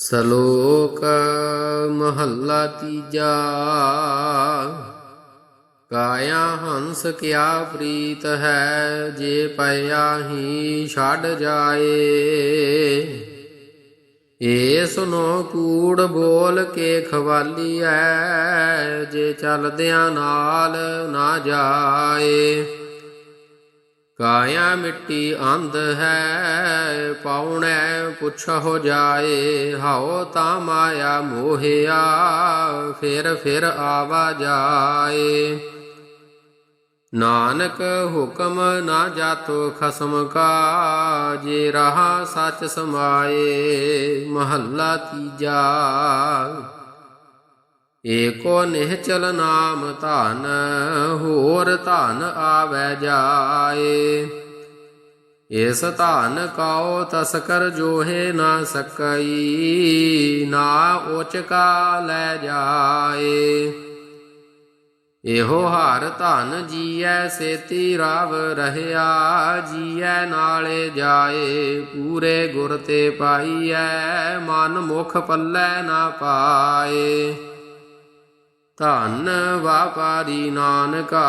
ਸ਼ਲੋਕ ਮਹੱਲਾ ਤੀਜਾ। ਕਾਇਆ ਹੰਸ ਕਿਆ ਪ੍ਰੀਤ ਹੈ, ਜੇ ਪਿਆ ਹੀ ਛੱਡ ਜਾਏ। ਏ ਸੁਨੋ ਕੂੜ ਬੋਲ ਕੇ ਖਵਾਲੀ ਐ ਜੇ ਚੱਲਦਿਆਂ ਨਾਲ ਨਾ ਜਾਏ। ਕਾਇਆ ਮਿੱਟੀ ਅੰਧ ਹੈ, ਪਾਉਣੈ ਪੁੱਛ ਹੋ ਜਾਏ, ਹਾਉ ਤਾਂ ਮਾਇਆ ਮੋਹਿਆ, ਫਿਰ ਫਿਰ ਆਵਾ ਜਾਏ। ਨਾਨਕ ਹੁਕਮ ਨਾ ਜਾਤੋ ਖਸਮ ਕਾ, ਜੇ ਰਹਾ ਸੱਚ ਸਮਾਏ, ਮਹੱਲਾ ਤੀਜਾ। ਏਕੋ ਨਿਹਚਲ ਨਾਮ ਧਨ, ਹੋਰ ਧਨ ਆਵੈ ਜਾਏ। ਇਸ ਧਨ ਕਉ ਤਸਕਰ ਜੋਹੇ ਨਾ ਸਕਈ, ਨਾ ਉਚਕਾ ਲੈ ਜਾਏ। ਇਹੋ ਹਰ ਧਨ ਜੀਐ ਸੇਤੀ ਰਾਵ ਰਹਿਆ, ਜੀਐ ਨਾਲੇ ਜਾਏ। ਪੂਰੇ ਗੁਰ ਤੇ ਪਾਈਐ, ਮਨ ਮੁਖ ਪੱਲੇ ਨਾ ਪਾਏ। ਧਨ ਵਾਪਾਰੀ ਨਾਨਕਾ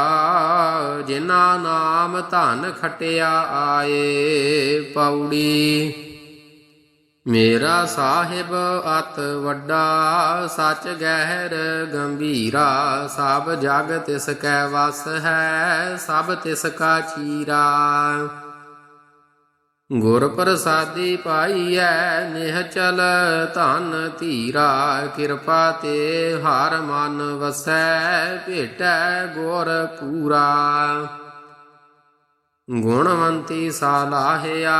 ਜਿਨਾ ਨਾਮ ਧਨ ਖਟਿਆ ਆਏ ਪੌੜੀ। ਮੇਰਾ ਸਾਹਿਬ ਅਤ ਵੱਡਾ, ਸੱਚ ਗਹਿਰ ਗੰਭੀਰਾ, ਸਭ ਜਗ ਤਿਸ ਕੈ ਵਸ ਹੈ, ਸਭ ਤਿਸ ਕਾ ਚੀਰਾ। ਗੁਰ ਪ੍ਰਸਾਦੀ ਪਾਈਐ ਨਿਹਚਲ ਧਨ ਧੀਰਾ, ਕਿਰਪਾ ਤੇ ਹਰ ਮਨ ਵਸੈ, ਭੇਟੈ ਗੁਰ ਪੂਰਾ। ਗੁਣਵੰਤੀ ਸਾਲਾਹਿਆ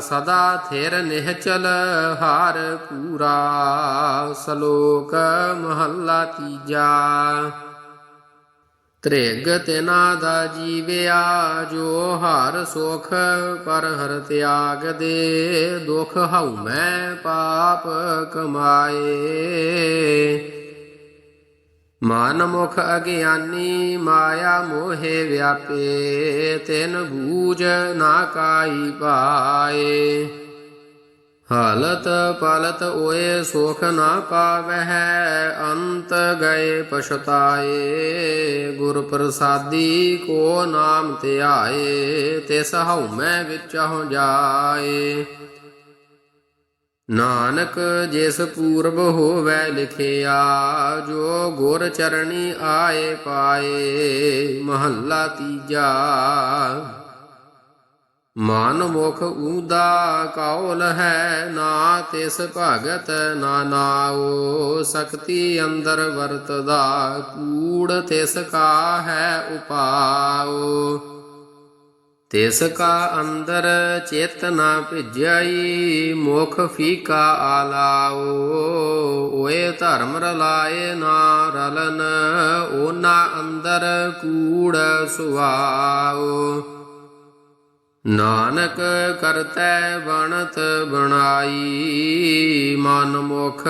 ਸਦਾ ਥਿਰ ਨਿਹਚਲ ਹਾਰ ਪੂਰਾ। ਸ਼ਲੋਕ ਮਹੱਲਾ ਤੀਜਾ। ਤ੍ਰਿਗ ਤਿਨਾ ਦਾ ਜੀਵਿਆ ਜੋ ਹਰ ਸੁਖ ਪਰ ਹਰ ਤਿਆਗ ਦੇ। ਦੁਖ ਹਉ ਮੈਂ ਪਾਪ ਕਮਾਏ। ਮਨ ਮੁਖ ਅਗਿਆਨੀ, ਮਾਇਆ ਮੋਹਿ ਵਿਆਪੇ, ਤਿਨ ਬੂਝ ਨਾ ਕਾਈ ਪਾਏ। ਹਾਲਤ ਪਲਤ ਓਏ ਸੁਖ ਨਾ ਪਾਵਹਿ, ਅੰਤ ਗਏ ਪਛਤਾਏ। ਗੁਰ ਪ੍ਰਸਾਦੀ ਕੋ ਨਾਮ ਧਿਆਏ, ਤਿਸ ਹਉ ਮੈਂ ਵਿੱਚ ਹੋ ਜਾਏ। ਨਾਨਕ ਜਿਸ ਪੂਰਬ ਹੋਵੇ ਲਿਖਿਆ, ਜੋ ਗੁਰ ਚਰਣੀ ਆਏ ਪਾਏ, ਮਹੱਲਾ ਤੀਜਾ। ਮਨ ਮੁਖ ਊਦਾ ਕੌਲ ਹੈ ਨਾ ਤਿਸ ਭਗਤ ਨਾ ਨਾਓ ਸਕਤੀ ਅੰਦਰ ਵਰਤਦਾ ਕੂੜ ਤਿਸ ਕਾ ਹੈ ਉਪਾਓ ਤਿਸ ਕਾ ਅੰਦਰ ਚੇਤ ਨਾ ਭਿਜਈ, ਮੁਖ ਫੀਕਾ ਆਲਾਓ ਓਏ ਧਰਮ ਰਲਾਏ ਨਾ ਰਲਨ, ਓਨਾ ਅੰਦਰ ਕੂੜ ਸੁਆਓ ਨਾਨਕ ਕਰਤੈ ਬਣਤ ਬਣਾਈ, ਮਨ ਮੁਖ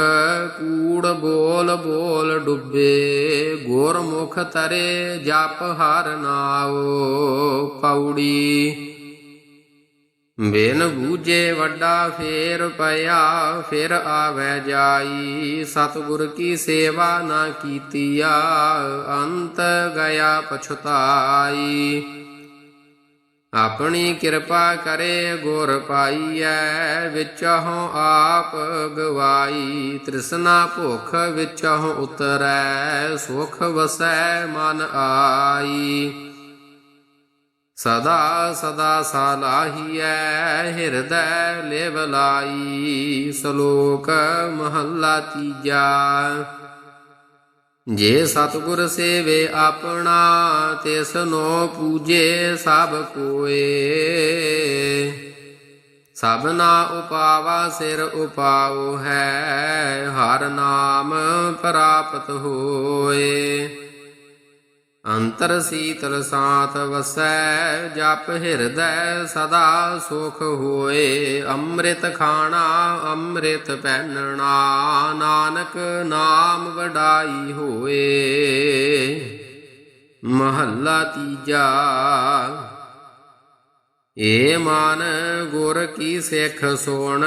ਕੂੜ ਬੋਲ ਬੋਲ ਡੁੱਬੇ ਗੁਰ ਮੁਖ ਤਰੇ ਜਪ ਹਰ ਨਾਉ ਪੌੜੀ ਬਿਨ ਬੂਝੇ ਵੱਡਾ ਫੇਰ ਪਿਆ, ਫਿਰ ਆਵੈ ਜਾਈ, ਸਤਿਗੁਰ ਕੀ ਸੇਵਾ ਨਾ ਕੀਤੀਆ, ਅੰਤ ਗਿਆ ਪਛਤਾਈ। ਆਪਣੀ ਕਿਰਪਾ ਕਰੇ ਗੁਰ ਪਾਈਐ ਵਿਚਹੁ ਆਪ ਗਵਾਈ। ਤ੍ਰਿਸ਼ਨਾ ਭੁਖ ਵਿਚਹੁ ਉਤਰੈ, ਸੁਖ ਵਸੈ ਮਨ ਆਈ। ਸਦਾ ਸਦਾ ਸਾਲਾਹੀਐ, ਹਿਰਦੈ ਲੇਵ ਲਾਈ। ਸ਼ਲੋਕ ਮਹੱਲਾ ਤੀਜਾ। ਜੇ ਸਤਿਗੁਰ ਸੇਵੇ ਆਪਣਾ ਤਿਸ ਨੋ ਪੂਜੇ ਸਭ ਕੋਏ। ਸਭਨਾ ਉਪਾਵਾ ਸਿਰ ਉਪਾਉ ਹੈ, ਹਰ ਨਾਮ ਪ੍ਰਾਪਤ ਹੋਏ। ਅੰਤਰ ਸੀਤਲ ਸਾਥ ਵਸੈ, ਜਪ ਹਿਰਦੈ ਸਦਾ ਸੁਖ ਹੋਏ। ਅੰਮ੍ਰਿਤ ਖਾਣਾ, ਅੰਮ੍ਰਿਤ ਪਹਿਨਣਾ, ਨਾਨਕ ਨਾਮ ਵਡਾਈ ਹੋਏ। ਮਹੱਲਾ ਤੀਜਾ ਏ ਮਨ ਗੁਰ ਕੀ ਸਿੱਖ ਸੋਣ,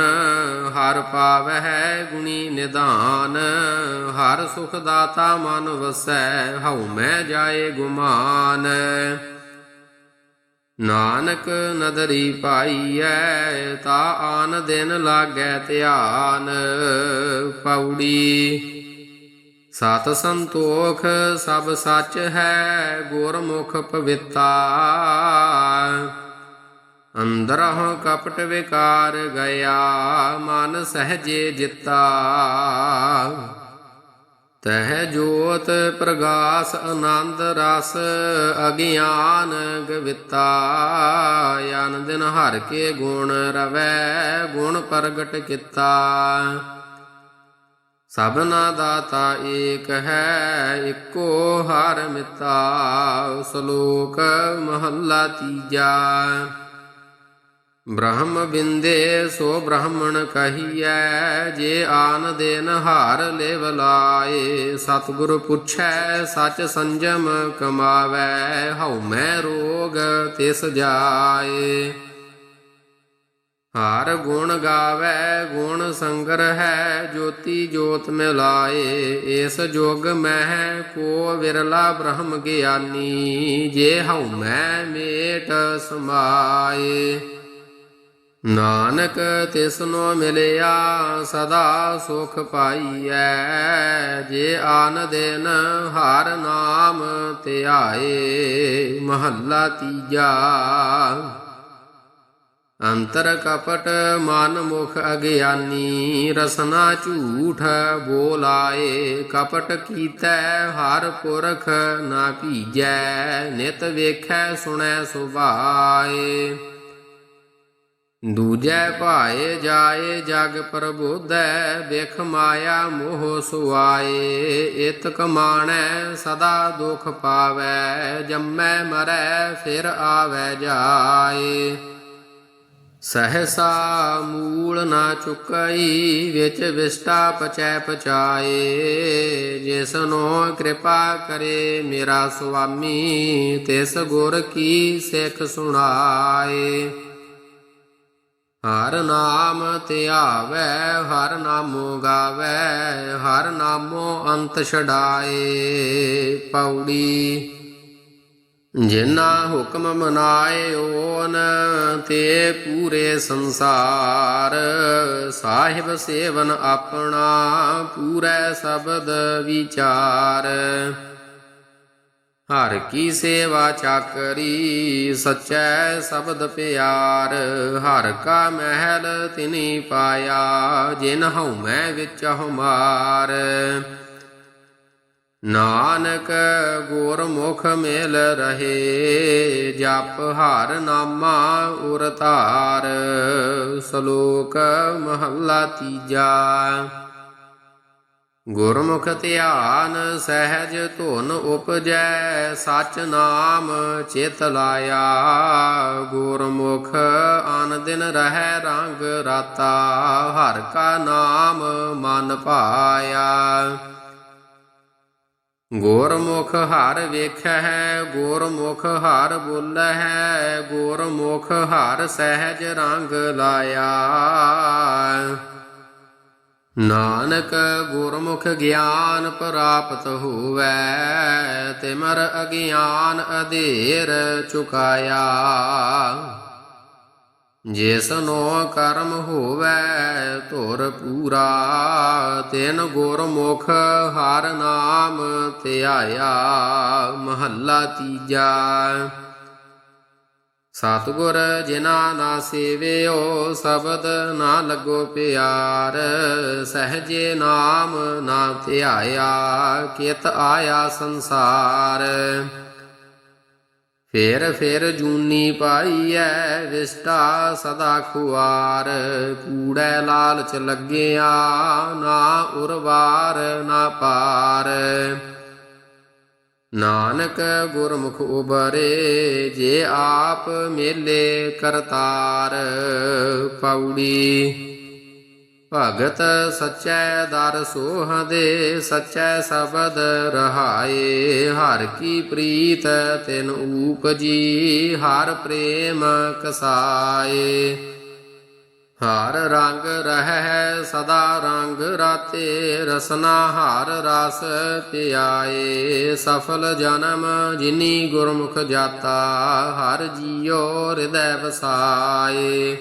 ਹਰ ਪਾਵਹਿ ਗੁਣੀ ਨਿਧਾਨ। ਹਰ ਸੁਖ ਦਾਤਾ ਮਨ ਵਸੈ, ਹਉ ਮੈਂ ਜਾਏ ਗੁਮਾਨ। ਨਾਨਕ ਨਦਰੀ ਪਾਈਐ, ਤਾ ਆਨ ਦਿਨ ਲਾਗੈ ਧਿਆਨ। ਪੌੜੀ ਸਤ ਸੰਤੋਖ ਸਭ ਸੱਚ ਹੈ, ਗੁਰਮੁਖ ਪਵਿੱਤਾ। ਅੰਦਰਹੁ ਕਪਟ ਵਿਕਾਰ ਗਿਆ, ਮਨ ਸਹਜੇ ਜਿੱਤਾ। ਤਹ ਜੋਤ ਪ੍ਰਗਾਸ ਆਨੰਦ ਰਸ, ਅਗਿਆਨ ਗਵਿਤਾ। ਅਨ ਦਿਨ ਹਰ ਕੇ ਗੁਣ ਰਵੈ, ਗੁਣ ਪ੍ਰਗਟ ਕੀਤਾ। ਸਭਨਾ ਦਾਤਾ ਏਕ ਹੈ, ਇੱਕੋ ਹਰ ਮਿਤਾ। ਸ਼ਲੋਕ ਮਹੱਲਾ ਤੀਜਾ। ਬ੍ਰਹਮ ਬਿੰਦੇ ਸੋ ਬ੍ਰਾਹਮਣ ਕਹੀਐ, ਜੇ ਆਨ ਦੇਨ ਹਾਰ ਲੇਵ ਲਾਏ। ਸਤਿਗੁਰ ਪੁੱਛੈ, ਸਚ ਸੰਜਮ ਕਮਾਵੈ, ਹਉ ਮੈਂ ਰੋਗ ਤਿਸ ਜਾਏ। ਹਾਰ ਗੁਣ ਗਾਵੇ, ਗੁਣ ਸੰਗਰ ਹੈ, ਜੋਤੀ ਜੋਤ ਮਿਲਾਏ। ਇਸ ਜੋਗ ਮਹਿ ਕੋ ਵਿਰਲਾ ਬ੍ਰਹਮ ਗਿਆਨੀ, ਜੇ ਹਉ ਮੈਂ ਮੇਟ ਸਮਾਏ। ਨਾਨਕ ਤਿਸਨੋ ਮਿਲਿਆ ਸਦਾ ਸੁਖ ਪਾਈਐ, ਜੇ ਆਨ ਦਿਨ ਹਰ ਨਾਮ ਧਿਆਏ, ਮਹੱਲਾ ਤੀਜਾ। ਅੰਤਰ ਕਪਟ ਮਨ ਮੁਖ ਅਗਿਆਨੀ, ਰਸਨਾ ਝੂਠ ਬੋਲਾਏ, ਕਪਟ ਕੀਤੈ ਹਰ ਪੁਰਖ ਨਾ ਭੀਜੈ, ਨਿਤ ਵੇਖੈ ਸੁਣੈ ਸੁਭਾਏ। ਦੂਜੈ ਭਾਏ ਜਾਏ ਜਗ ਪ੍ਰਬੋਧੈ, ਵਿਖ ਮਾਇਆ ਮੋਹ ਸੁਆਏ। ਇਤ ਕਮਾਣੈ, ਸਦਾ ਦੁਖ ਪਾਵੈ, ਜੰਮੈ ਮਰੈ, ਫਿਰ ਆਵੈ ਜਾਏ। ਸਹਸਾ ਮੂਲ ਨਾ ਚੁਕਈ, ਵਿੱਚ ਵਿਸਟਾ ਪਚੈ ਪਚਾਏ। ਜਿਸਨੋ ਕਿਰਪਾ ਕਰੇ ਮੇਰਾ ਸੁਆਮੀ, ਤਿਸ ਗੁਰ ਕੀ ਸਿੱਖ ਸੁਣਾਏ। ਹਰ ਨਾਮ ਧਿਆਵੈ ਹਰ ਨਾਮੋ ਗਾਵੈ, ਹਰ ਨਾਮੋ ਅੰਤ ਛਡਾਏ ਪੌੜੀ। ਜਿਨਾ ਹੁਕਮ ਮਨਾਏ ਓਨ, ਤੇ ਪੂਰੇ ਸੰਸਾਰ। ਸਾਹਿਬ ਸੇਵਨ ਆਪਣਾ, ਪੂਰੇ ਸ਼ਬਦ ਵਿਚਾਰ। ਹਰ ਕੀ ਸੇਵਾ ਚਾਕਰੀ, ਸਚੈ ਸ਼ਬਦ ਪਿਆਰ। ਹਰ ਕਾ ਮਹਿਲ ਤਿਨੀ ਪਾਇਆ, ਜਿਨ ਹਉ ਮੈਂ ਵਿੱਚ ਹਮਾਰ। ਨਾਨਕ ਗੁਰਮੁਖ ਮਿਲ ਰਹੇ, ਜਪ ਹਰ ਨਾਮਾ ਉਰ ਸ਼ਲੋਕ ਮਹੱਲਾ ਤੀਜਾ। ਗੁਰਮੁਖ ਧਿਆਨ ਸਹਿਜ ਧੁਨ ਉਪਜੈ, ਸਚ ਨਾਮ ਚਿਤ ਲਾਇਆ। ਗੁਰਮੁਖ ਆਨ ਦਿਨ ਰਹਿ ਰੰਗ ਰਾਤਾ, ਹਰ ਕਾ ਨਾਮ ਮਨ ਪਾਇਆ। ਗੁਰਮੁਖ ਹਰ ਵੇਖੈ ਗੁਰਮੁਖ ਹਰ ਬੋਲੈ ਗੁਰਮੁਖ ਹਰ ਸਹਿਜ ਰੰਗ ਲਾਇਆ। ਨਾਨਕ ਗੁਰਮੁਖ ਗਿਆਨ ਪ੍ਰਾਪਤ ਹੋਵੈ, ਤਿਮਰ ਅਗਿਆਨ ਅਧੇਰ ਚੁਕਾਇਆ। ਜਿਸਨੋ ਕਰਮ ਹੋਵੇ, ਧੁਰ ਪੂਰਾ, ਤਿਨ ਗੁਰਮੁਖ ਹਰ ਨਾਮ ਧਿਆਇਆ, ਮਹੱਲਾ ਤੀਜਾ। ਸਤਿਗੁਰ ਜਿਨਾ ਨਾ ਸੇਵਿਓ ਸ਼ਬਦ ਨਾ ਲੱਗੋ ਪਿਆਰ, ਸਹਜੇ ਨਾਮ ਨਾ ਧਿਆਇਆ, ਕਿਤ ਆਇਆ ਸੰਸਾਰ। ਫੇਰ ਫੇਰ ਜੂਨੀ ਪਾਈਐ, ਵਿਸਟਾ ਸਦਾ ਖੁਆਰ, ਕੂੜੈ ਲਾਲਚ ਲੱਗਿਆ, ਨਾ ਉਰਵਾਰ ਨਾ ਪਾਰ। ਨਾਨਕ ਗੁਰਮੁਖ ਉਬਰੇ, ਜੇ ਆਪ ਮੇਲੇ ਕਰਤਾਰ ਪੌੜੀ ਭਗਤ ਸਚੈ ਦਰ ਸੋਹਦੇ, ਸਚੈ ਸ਼ਬਦ ਰਹਾਏ। ਹਰ ਕੀ ਪ੍ਰੀਤ ਤਿਨ ਊਪਜੀ, ਹਰ ਪ੍ਰੇਮ ਕਸਾਏ। ਹਰ ਰੰਗ ਰਹਿ ਸਦਾ ਰੰਗ ਰਾਤੇ, ਰਸਨਾ ਹਰ ਰਸ ਪਿਆਏ ਸਫਲ ਜਨਮ ਜਿਨੀ ਗੁਰਮੁਖ ਜਾਤਾ, ਹਰ ਜੀਉ ਹਿਰਦੈ ਵਸਾਏ।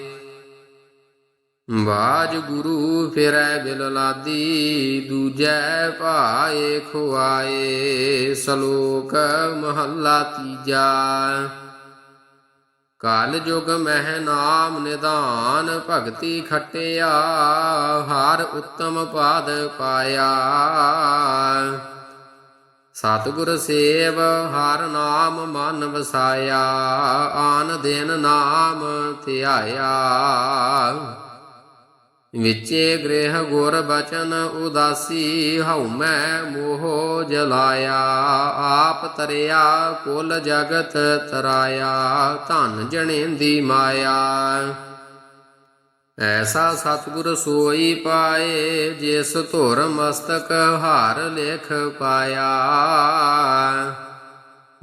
ਬਾਜ ਗੁਰੂ ਫਿਰੈ ਬਿਲ ਲਾਦੀ, ਦੂਜੈ ਭਾਏ ਖੁਆਏ। ਸ਼ਲੋਕ ਮਹੱਲਾ ਤੀਜਾ। ਕਾਲ ਜੁਗ ਮਹਿ ਨਾਮ ਨਿਦਾਨ ਭਗਤੀ ਖਟਿਆ, ਹਰ ਉੱਤਮ ਪਾਦ ਪਾਇਆ। ਸਤਿਗੁਰ ਸੇਵ, ਹਰ ਨਾਮ ਮਨ ਵਸਾਇਆ, ਆਨ ਦਿਨ ਨਾਮ ਧਿਆਇਆ। ਵਿਚੇ ਗ੍ਰਹਿ ਗੁਰ ਬਚਨ ਉਦਾਸੀ, ਹਉ ਮੈਂ ਮੋਹ ਜਲਾਇਆ। ਆਪ ਤਰਿਆ, ਕੁਲ ਜਗਤ ਤਰਾਇਆ, ਧਨ ਜਣੇਂਦੀ ਮਾਇਆ। ਐਸਾ ਸਤਿਗੁਰ ਸੋਈ ਪਾਏ, ਜਿਸ ਧੁਰ ਮਸਤਕ ਹਾਰ ਲੇਖ ਪਾਇਆ।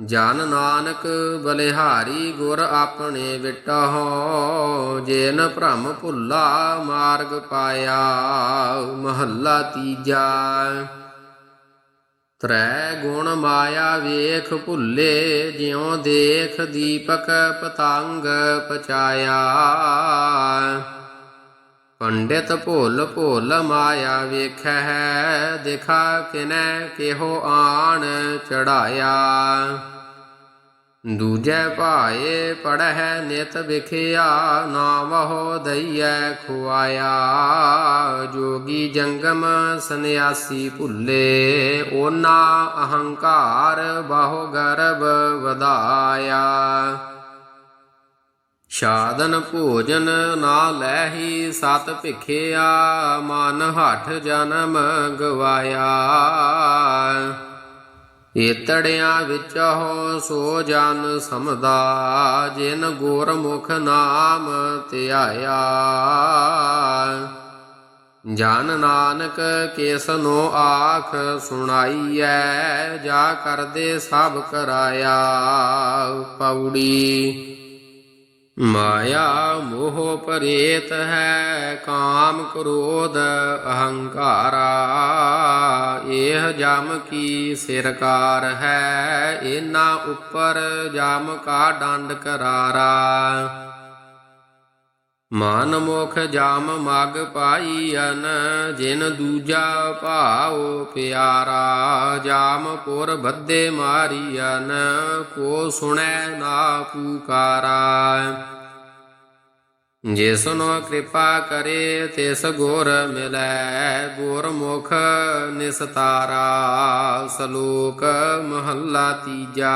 ਜਨ ਨਾਨਕ ਬਲਿਹਾਰੀ ਗੁਰ ਆਪਣੇ ਵਿਟਹੁ, ਜੇਨ ਭ੍ਰਮ ਭੁੱਲਾ ਮਾਰਗ ਪਾਇਆ, ਮਹੱਲਾ ਤੀਜਾ। ਤ੍ਰੈ ਗੁਣ ਮਾਇਆ ਵੇਖ ਭੁੱਲੇ, ਜਿਉ ਦੇਖ ਦੀਪਕ ਪਤੰਗ ਪਚਾਇਆ। ਪੰਡਿਤ ਭੁੱਲ ਭੋਲ ਮਾਇਆ ਵੇਖੈ ਦਿਖਾ ਕਿਨੈ ਕਿਹੋ ਆਣ ਚੜਾਇਆ। ਦੂਜੈ ਭਾਏ ਪੜਹਿ ਨਿਤ ਵਿਖਿਆ ਨਾਮਹੁ ਦਈਐ ਖੁਆਇਆ। ਜੋਗੀ ਜੰਗਮ ਸੰਨਿਆਸੀ ਭੁੱਲੇ, ਓਨਾ ਅਹੰਕਾਰ ਬਹੁ ਗਰਭ ਵਧਾਇਆ। ਸਾਧਨ ਭੋਜਨ ਨਾ ਲੈਹੀ ਸਤ ਭਿਖਿਆ, ਮਨ ਹਠ ਜਨਮ ਗਵਾਇਆ। ਏਤੜਿਆਂ ਵਿੱਚ ਹੋ ਸੋ ਜਨ ਸਮਦਾ, ਜਿਨ ਗੁਰਮੁਖ ਨਾਮ ਧਿਆਇਆ। ਜਨ ਨਾਨਕ ਕਿਸਨੋ ਆਖ ਸੁਣਾਈਐ, ਜਾ ਕਰਦੇ ਸਭ ਕਰਾਇਆ। ਪੌੜੀ ਮਾਇਆ ਮੋਹ ਪਰੇਤ ਹੈ, ਕਾਮ ਕ੍ਰੋਧ ਅਹੰਕਾਰਾ। ਇਹ ਜਮ ਕੀ ਸਿਰਕਾਰ ਹੈ ਇਨਾ ਉੱਪਰ ਜਮ ਕਾ ਡੰਡ ਕਰਾਰਾ। ਮਨ ਮੁਖ ਜਾਮ ਮਗ ਪਾਈਨ ਜਿਨ ਦੂਜਾ ਭਾਉ ਪਿਆਰਾ, ਜਾਮ ਪੁਰ ਬੱਦੇ ਮਾਰੀਨ ਕੋ ਸੁਣੈ ਨਾ ਪੁਕਾਰਾ। ਜਿਸਨੋ ਕਿਰਪਾ ਕਰੇ, ਤਿਸ ਗੋਰ ਮਿਲੈ, ਗੁਰ ਮੁਖ ਨਿਸਤਾਰਾ, ਸਲੋਕ ਮਹੱਲਾ ਤੀਜਾ।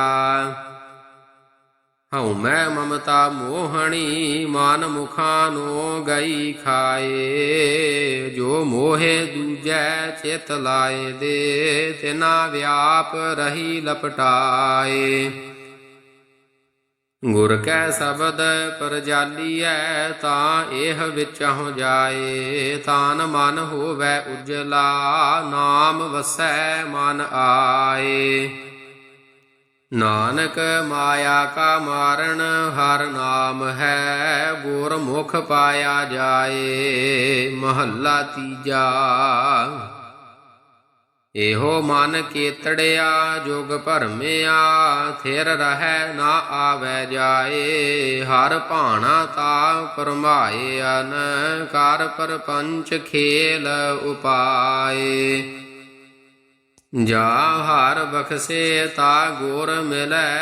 ਹਉ ਮੈਂ ਮਮਤਾ ਮੋਹਣੀ, ਮਾਨ ਮੁਖਾਂ ਨੋ ਗਈ ਖਾਏ। ਜੋ ਮੋਹੇ ਦੂਜੈ ਚਿਤ ਲਾਏ ਦੇ, ਤਿਨਾ ਵਿਆਪ ਰਹੀ ਲਪਟਾਏ। ਗੁਰ ਕੈ ਸ਼ਬਦ ਪਰਜਾਲੀਐ, ਤਾਂ ਇਹ ਵਿਚਹੁ ਜਾਏ। ਤਾਨ ਮਨ ਹੋਵੈ ਉਜਲਾ, ਨਾਮ ਵਸੈ ਮਨ ਆਏ। ਨਾਨਕ ਮਾਇਆ ਕਾ ਮਾਰਨ ਹਰ ਨਾਮ ਹੈ ਗੁਰ ਮੁਖ ਪਾਇਆ ਜਾਏ, ਮਹੱਲਾ ਤੀਜਾ। ਇਹੋ ਮਨ ਕੇਤੜਿਆ, ਜੁਗ ਭਰਮਿਆ, ਥਿਰ ਰਹਿ ਨਾ ਆਵੈ ਜਾਏ, ਹਰ ਭਾਣਾ ਤਾ ਪਰਮਾਏ ਅਨ, ਕਰ ਪਰਪੰਚ ਖੇਲ ਉਪਾਏ। ਜਾ ਹਰ ਬਖਸੇ ਤਾ ਗੁਰ ਮਿਲੈ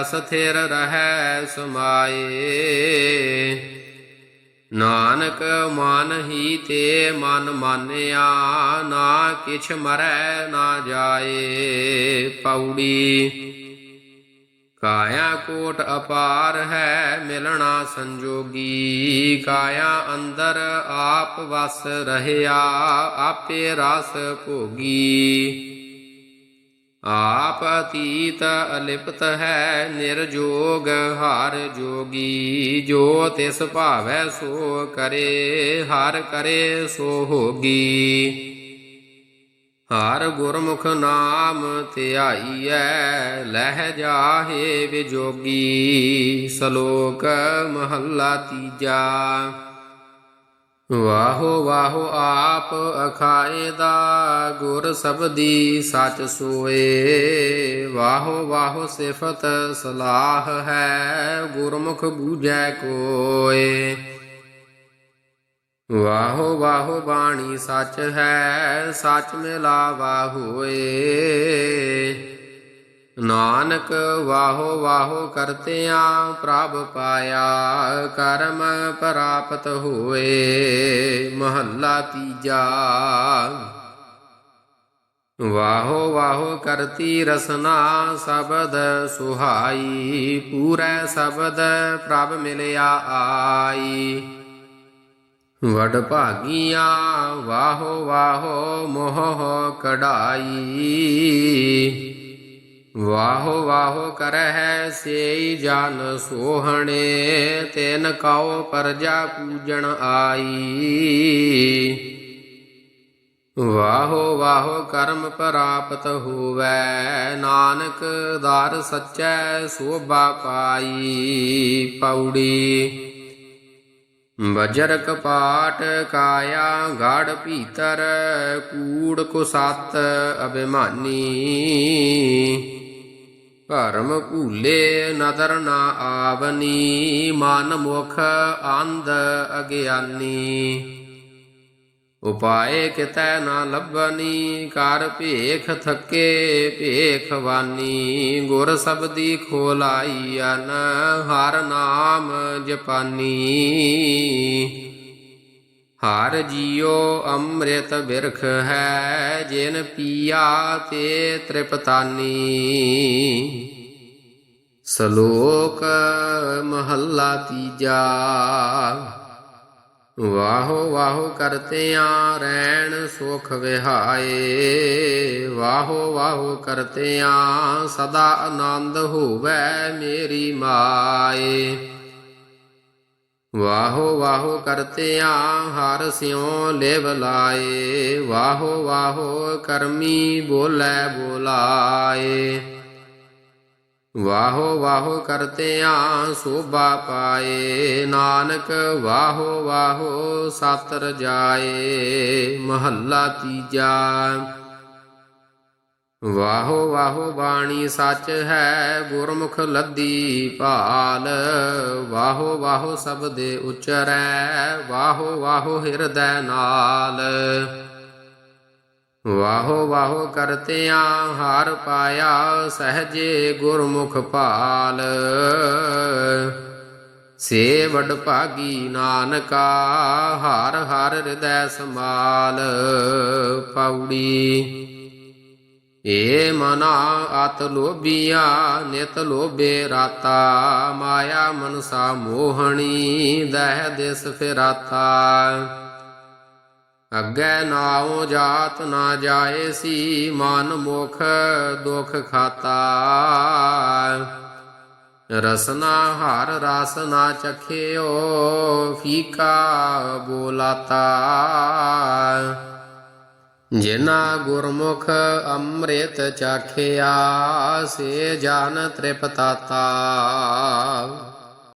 ਅਸਥਿਰ ਰਹੈ ਸਮਾਏ। ਨਾਨਕ ਮਨ ਹੀ ਤੇ ਮਨ ਮਾਨਿਆ, ਨਾ ਕਿਛ ਮਰੈ ਨਾ ਜਾਏ ਪੌੜੀ ਕਾਇਆ ਕੋਟ ਅਪਾਰ ਹੈ ਮਿਲਣਾ ਸੰਜੋਗੀ, ਕਾਇਆ ਅੰਦਰ ਆਪ ਵਸ ਰਹਿਆ, ਆਪੇ ਰਸ ਭੋਗੀ। ਆਪ ਅਤੀਤ ਅਲਿਪਤ ਹੈ, ਨਿਰਜੋਗ ਹਰ ਜੋਗੀ, ਜੋ ਤਿਸ ਭਾਵੈ ਸੋ ਕਰੇ, ਹਰ ਕਰੇ ਸੋ ਹੋਗੀ। ਹਰ ਗੁਰਮੁਖ ਨਾਮ ਧਿਆਈਐ, ਲਹਿ ਜਾਹੇ ਵਿਜੋਗੀ, ਸ਼ਲੋਕ ਮਹੱਲਾ ਤੀਜਾ। ਵਾਹੋ ਵਾਹੋ ਆਪ ਅਖਾਏ ਦਾ ਗੁਰ ਸਬਦੀ ਸਚ ਸੋਏ, ਵਾਹੋ ਵਾਹੋ ਸਿਫਤ ਸਲਾਹ ਹੈ ਗੁਰਮੁਖ ਬੂਝੈ ਕੋਏ। ਵਾਹੋ ਵਾਹੋ ਬਾਣੀ ਸੱਚ ਹੈ, ਸੱਚ ਮਿਲਾਵਾ ਹੋਏ ਨਾਨਕ ਵਾਹੋ ਵਾਹੋ ਕਰਤਿਆਂ ਪ੍ਰਭ ਪਾਇਆ, ਕਰਮ ਪ੍ਰਾਪਤ ਹੋਏ। ਮਹੱਲਾ ਤੀਜਾ। ਵਾਹੋ ਵਾਹੋ ਕਰਤੀ ਰਸਨਾ, ਸ਼ਬਦ ਸੁਹਾਈ। ਪੂਰੇ ਸ਼ਬਦ ਪ੍ਰਭ ਮਿਲਿਆ ਆਈ। ਵਡ ਭਾਗੀਆਂ, ਵਾਹੋ ਵਾਹੋ ਮੋਹ ਕਢਾਈ। ਵਾਹੋ ਵਾਹੋ ਕਰਹਿ ਸੇਈ ਜਨ ਸੋਹਣੇ, ਤੈਨ ਕਉ ਪਰਜਾ ਪੂਜਣ ਆਈ। ਵਾਹੋ ਵਾਹੋ ਕਰਮ ਪ੍ਰਾਪਤ ਹੋਵੈ, ਨਾਨਕ ਦਰ ਸੱਚੈ ਸੋਭਾ ਪਾਈ। ਪੌੜੀ ਵਜਰ ਕਪਾਟ ਕਾਇਆ, ਗੜ ਭੀਤਰ, ਕੂੜ ਕੁਸਤ ਅਭਿਮਾਨੀ। ਭਰਮ ਭੂਲੇ ਨਦਰ ਨਾ ਆਵਨੀ, ਮਨ ਮੁਖ ਅੰਧ ਅਗਿਆਨੀ। ਉਪਾਏ ਕਿਤੈ ਨਾ ਲੱਭਨੀ ਕਰ ਭੇਖ ਥੱਕੇ ਭੇਖ ਵਾਨੀ। ਗੁਰ ਸਬਦੀ ਖੋਲਾਈ ਅਨ ਹਰ ਨਾਮ ਜਪਾਨੀ। ਹਰ ਜੀਉ ਅੰਮ੍ਰਿਤ ਬਿਰਖ ਹੈ, ਜਿਨ ਪੀਆ ਤੇ ਤ੍ਰਿਪਤਾਨੀ। ਸ਼ਲੋਕ ਮਹੱਲਾ ਤੀਜਾ। ਵਾਹੋ ਵਾਹੋ ਕਰਤਿਆਂ ਰੈਣ ਸੁਖ ਵਿਹਾਏ। ਵਾਹੋ ਵਾਹੋ ਕਰਤਿਆਂ ਸਦਾ ਆਨੰਦ ਹੋਵੇ ਮੇਰੀ ਮਾਏ। ਵਾਹੋ ਵਾਹੋ ਕਰਤਿਆਂ ਹਰ ਸਿਉ ਲਿਵ ਲਾਏ। ਵਾਹੋ ਵਾਹੋ ਕਰਮੀ ਬੋਲੇ ਬੋਲਾਏ। ਵਾਹੋ ਵਾਹੋ ਕਰਤਿਆਂ ਸੋਭਾ ਪਾਏ, ਨਾਨਕ ਵਾਹੋ ਵਾਹੋ ਸਤਰ ਜਾਏ, ਮਹੱਲਾ ਤੀਜਾ। ਵਾਹੋ ਵਾਹੋ ਬਾਣੀ ਸੱਚ ਹੈ, ਗੁਰਮੁਖ ਲੱਦੀ ਭਾਲ। ਵਾਹੋ ਵਾਹੋ ਸਬਦੇ ਉਚਰੈ, ਵਾਹੋ ਵਾਹੋ ਹਿਰਦੈ ਨਾਲ। ਵਾਹੋ ਵਾਹੋ ਕਰਤਿਆਂ ਹਾਰ ਪਾਇਆ ਸਹਜੇ ਗੁਰਮੁਖ ਭਾਲ। ਸੇ ਵਡ ਭਾਗੀ ਨਾਨਕਾ ਹਰ ਹਰ ਹਿਰਦੈ ਸਮਾਲ ਪੌੜੀ। ਏ ਮਨਾ ਅਤ ਲੋਭੀਆ, ਨਿਤ ਲੋਭੇ ਰਾਤਾ, ਮਾਇਆ ਮਨਸਾ ਮੋਹਣੀ, ਦਹਿ ਦਿਸ ਫਿਰਾਤਾ। ਅੱਗੇ ਨਾਉ ਜਾਤ ਨਾ ਜਾਏ ਸੀ, ਮਨ ਮੁਖ ਦੁਖ ਖਾਤਾ। ਰਸਨਾ ਹਰ ਰਸ ਨਾ ਚਖਿਓ, ਫੀਕਾ ਬੋਲਾਤਾ। ਜਿਨਾ ਗੁਰਮੁਖ ਅੰਮ੍ਰਿਤ ਚਾਖਿਆ, ਸੇ ਜਨ ਤ੍ਰਿਪਤਾਤਾ।